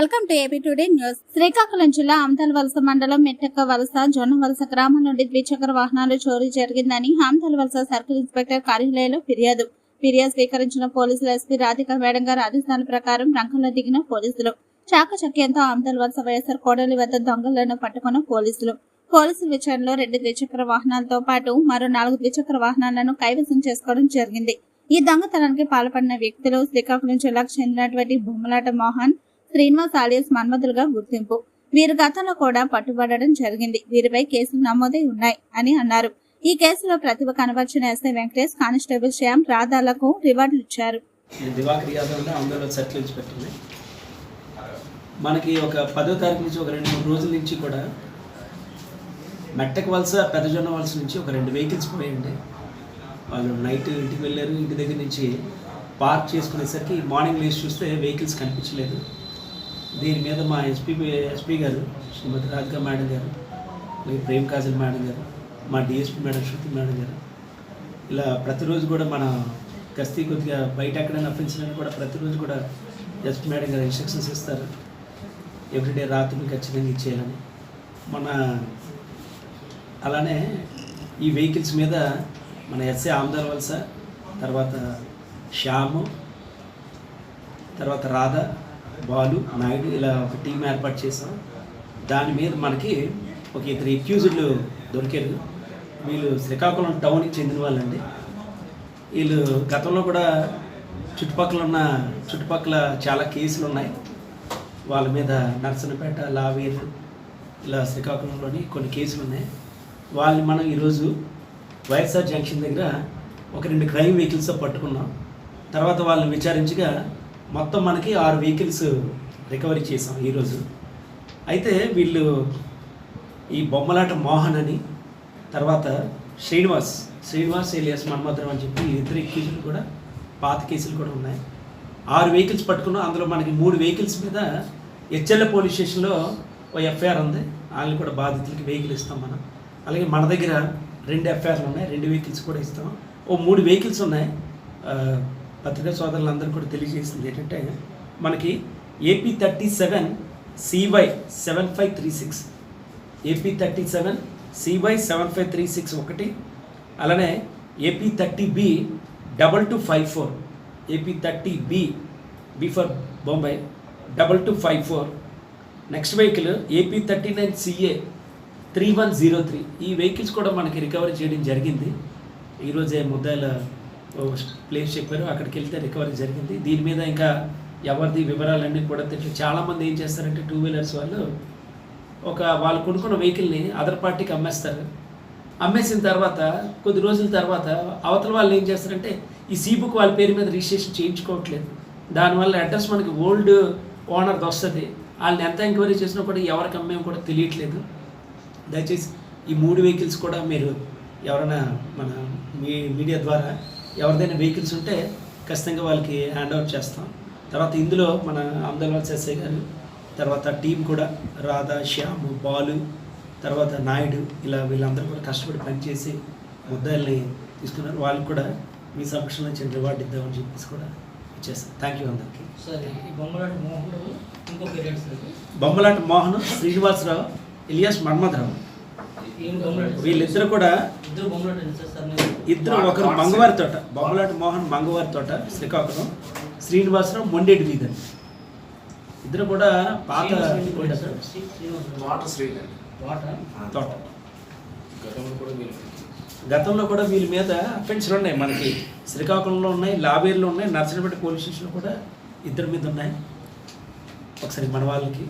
Welcome to AP today news. Srikakulam జిల్లా ఆమతల వలస మండలం మెట్టక్క వలస జొన్న వలస గ్రామం నుండి ద్విచక్ర వాహనాలు చోరీ జరిగిందని ఆమతల వలస సర్కిల్ ఇన్స్పెక్టర్ కార్యాలయంలో ఫిర్యాదు. ఫిర్యాదు స్వీకరించిన పోలీసులు ఎస్పీ రాధిక మేడం గారి ఆదేశాల ప్రకారం రంగంలో దిగిన పోలీసులు. చాకచక్యంతో ఆమ్తల్ వలస వైఎస్ఆర్ కోడలి వద్ద దొంగలను పట్టుకున్న పోలీసులు. పోలీసుల విచారణలో రెండు ద్విచక్ర వాహనాలతో పాటు మరో నాలుగు ద్విచక్ర వాహనాలను కైవసం చేసుకోవడం జరిగింది. ఈ దొంగతనానికి పాల్పడిన వ్యక్తులు శ్రీకాకుళం జిల్లాకు చెందినటువంటి బొమ్మలాట మోహన్ శ్రీనివాస్ ఆలియస్ మన్మధులుగా గుర్తింపు. వీరు గతంలో కూడా పట్టుబడడం జరిగింది. వీరిపై కేసులు నమోదై ఉన్నాయి అని అన్నారు. ఈ కేసులో ప్రతిభ కనబర్చిన ఎస్ఐ వెంకటేష్ కానిస్టేబుల్ శ్యామ్ రాధాలకు రివార్డులు ఇచ్చారు. మనకి ఒక పదో తారీఖు నుంచి ఒక రెండు మూడు రోజుల నుంచి కూడా మెట్టక వలస పెద్దజొన్న వలస నుంచి ఒక రెండు వెహికల్స్ పోయండి వాళ్ళు నైట్ ఇంటికి వెళ్ళారు. ఇంటి దగ్గర నుంచి పార్క్ చేసుకునేసరికి మార్నింగ్ లేచి చూస్తే వెహికల్స్ కనిపించలేదు. దీని మీద మా ఎస్పీ ఎస్పీ గారు శ్రీమతి రాధిక మేడం గారు అలాగే ప్రేమ్ కాజల్ మేడం గారు మా డిఎస్పీ మేడం శృతి మేడం గారు ఇలా ప్రతిరోజు కూడా మన గస్తీ కొద్దిగా బయట ఎక్కడైనా అఫెన్స్ కూడా ప్రతిరోజు కూడా ఎస్పీ మేడం గారు ఇన్స్ట్రక్షన్స్ ఇస్తారు. ఎవ్రీడే రాత్రి ఖచ్చితంగా ఇచ్చేయాలని. మన అలానే ఈ వెహికల్స్ మీద మన ఎస్ఏ ఆమ్దార్ వలస తర్వాత శ్యాము తర్వాత రాధ బాలు నాయుడు ఇలా ఒక టీం ఏర్పాటు చేసాం దాని మీద మనకి ఒక ఇద్దరు ఎక్యూజ్డ్లు దొరికారు. వీళ్ళు శ్రీకాకుళం టౌన్కి చెందిన వాళ్ళండి. వీళ్ళు గతంలో కూడా చుట్టుపక్కల ఉన్న చుట్టుపక్కల చాలా కేసులు ఉన్నాయి. వాళ్ళ మీద నర్సనపేట లావేరు ఇలా శ్రీకాకుళంలోని కొన్ని కేసులు ఉన్నాయి. వాళ్ళని మనం ఈరోజు వైఎస్ఆర్ జంక్షన్ దగ్గర ఒక రెండు క్రైమ్ వెహికల్స్ పట్టుకున్నాం. తర్వాత వాళ్ళని విచారించగా మొత్తం మనకి ఆరు వెహికల్స్ రికవరీ చేసాం ఈరోజు అయితే వీళ్ళు ఈ బొమ్మలాట మోహన్ అని తర్వాత శ్రీనివాస్ శ్రీనివాస్ ఏలియాస్ మన్మధరం అని చెప్పి ఇద్దరు కేసులు కూడా పాత కేసులు కూడా ఉన్నాయి. ఆరు వెహికల్స్ పట్టుకున్నాం అందులో మనకి మూడు వెహికల్స్ మీద హెచ్ఎల్ పోలీస్ స్టేషన్లో ఓ ఎఫ్ఐఆర్ ఉంది. వాళ్ళని కూడా బాధితులకి వెహికల్ ఇస్తాం మనం. అలాగే మన దగ్గర రెండు ఎఫ్ఐఆర్లు ఉన్నాయి రెండు వెహికల్స్ కూడా ఇస్తాం. ఓ మూడు వెహికల్స్ ఉన్నాయి. పత్రికా సోదరులందరూ కూడా తెలియజేసింది ఏంటంటే మనకి AP thirty seven CY seven five three six AP thirty seven CY seven five three six ఒకటి. అలానే AP thirty B double two five four AP thirty B B for Bombay double two five four next vehicle AP thirty nine CA three one zero three ఈ vehicles కూడా మనకి recovery చేయడం జరిగింది. ఈరోజే ముద్దాయిల place చెప్పారు. అక్కడికి వెళ్తే రికవరీ జరిగింది. దీని మీద ఇంకా ఎవరిది వివరాలన్నీ కూడా తెలియదు. చాలామంది ఏం చేస్తారంటే టూ వీలర్స్ వాళ్ళు ఒక వాళ్ళు కొనుక్కున్న వెహికల్ని అదర్ పార్టీకి అమ్మేస్తారు. అమ్మేసిన తర్వాత కొద్ది రోజుల తర్వాత అవతల వాళ్ళు ఏం చేస్తారంటే ఈ సీ బుక్ వాళ్ళ పేరు మీద రిజిస్ట్రేషన్ చేయించుకోవట్లేదు. దానివల్ల అడ్రస్ మనకి ఓల్డ్ ఓనర్ది వస్తుంది. వాళ్ళని ఎంత ఎంక్వైరీ చేసినా కూడా ఎవరికి అమ్మేమో కూడా తెలియట్లేదు. దయచేసి ఈ మూడు వెహికల్స్ కూడా మీరు ఎవరైనా మన మీ మీడియా ద్వారా ఎవరిదైనా వెహికల్స్ ఉంటే ఖచ్చితంగా వాళ్ళకి హ్యాండ్ అవుట్ చేస్తాం. తర్వాత ఇందులో మన అహ్మదాబాద్ ఎస్ఐ గారు తర్వాత టీం కూడా రాధా శ్యాము బాలు తర్వాత నాయుడు ఇలా వీళ్ళందరూ కూడా కష్టపడి పనిచేసి ముద్దాయిల్ని తీసుకున్నారు. వాళ్ళకి కూడా మీ సమక్షంలో చిన్న రివార్డు ఇద్దామని చెప్పేసి కూడా ఇచ్చేస్తాం థ్యాంక్ యూ అందరికీ. బొమ్మలాట మోహన్ శ్రీనివాసరావు ఇలియాస్ మన్మథరావు వీళ్ళిద్దరు కూడా ఇద్దరు ఒకరు మంగవారి తోట బొమ్మలాట మోహన్ మంగవారి తోట శ్రీకాకుళం శ్రీనివాసరావు మొండేటి వీధి. ఇద్దరు కూడా పాత తోట. గతంలో కూడా వీళ్ళ మీద అఫెన్స్లు ఉన్నాయి మనకి. శ్రీకాకుళంలో ఉన్నాయి లాబేర్లో ఉన్నాయి నర్సనపేట పోలీస్ స్టేషన్లో కూడా ఇద్దరి మీద ఉన్నాయి. ఒకసారి మన వాళ్ళకి.